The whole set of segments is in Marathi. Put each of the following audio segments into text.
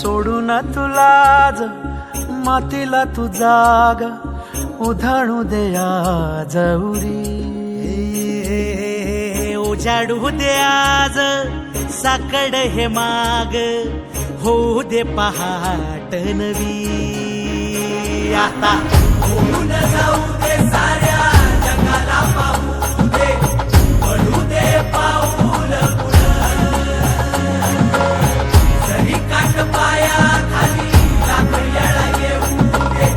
सोडू ना तुलाज मातीला तू जाग उधाणू दे आज उरी. उजाडू दे आज साकड हे माग होऊ दे पहाट नवी. आता होऊन जाऊ दे साऱ्या जगाला पाहू दे पडू दे पाऊल काट पाया खाली येऊ दे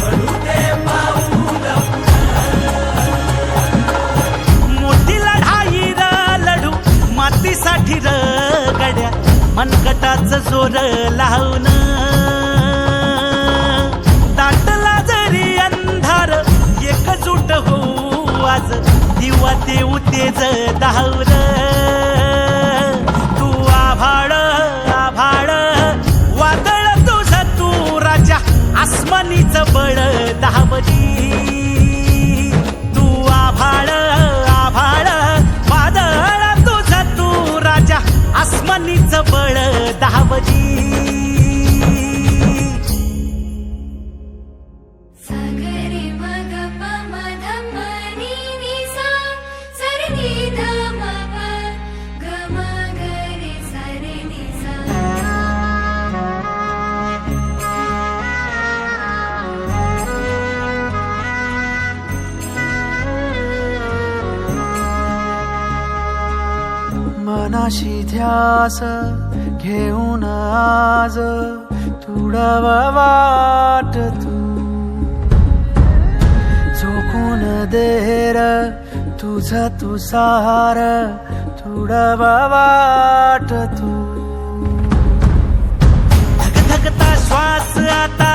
पडू दे पाऊल मोठी लढाई र लढू मातीसाठी र गड्या मनकटाच जोर लावून देऊ तेज धावर मनाशी ध्यास घेऊन आज तुडव वाट तू. झोकून देर तुझ तुसार तुडवा तुडव वाट तू. धगधगता श्वास आता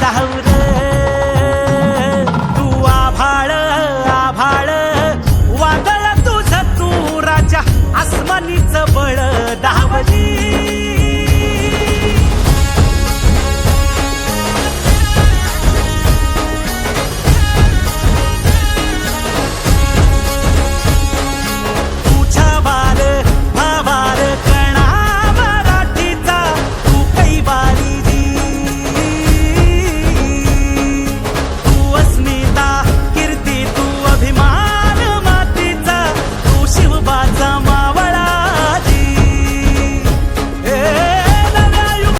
धावर तू आभाळ आभाळ. वादळ तुझ तू राजा. आसमानीच बळ धावली